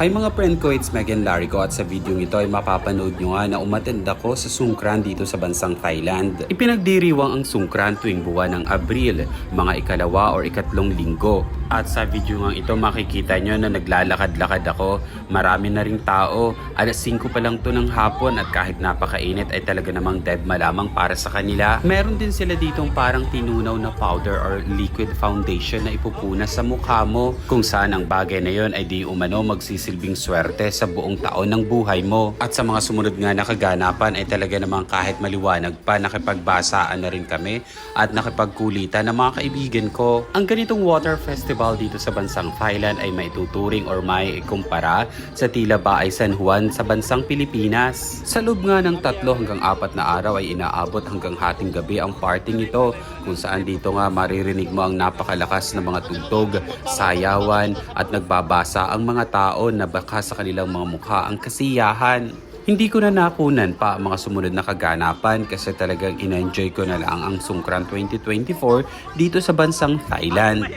Hi mga friend ko, it's Megan Larico at sa video ito ay mapapanood nyo nga na umatend ako sa Sungkran dito sa bansang Thailand. Ipinagdiriwang ang Sungkran tuwing buwan ng Abril, mga ikalawa or ikatlong linggo. At sa video nga ito makikita nyo na naglalakad-lakad ako. Marami na ring tao. Alas 5 pa lang to ng hapon at kahit napakainit ay talaga namang dead malamang para sa kanila. Meron din sila ditong parang tinunaw na powder or liquid foundation na ipupuna sa mukha mo. Kung saan ang bagay na yon ay di umano magsisilbing swerte sa buong taon ng buhay mo. At sa mga sumunod nga na kaganapan ay talaga namang kahit maliwanag pa nakipagbasaan na rin kami at nakipagkulitan ng mga kaibigan ko. Ang ganitong water festival dito sa bansang Thailand ay maituturing or may ikumpara sa tila ba ay San Juan sa bansang Pilipinas. Sa loob nga ng tatlo hanggang apat na araw ay inaabot hanggang hating gabi ang parting ito kung saan dito nga maririnig mo ang napakalakas na mga tugtog, sayawan at nagbabasa ang mga tao na baka sa kanilang mga mukha ang kasiyahan. Hindi ko na nakunan pa ang mga sumunod na kaganapan kasi talagang in-enjoy ko na lang ang Sungkran 2024 dito sa bansang Thailand.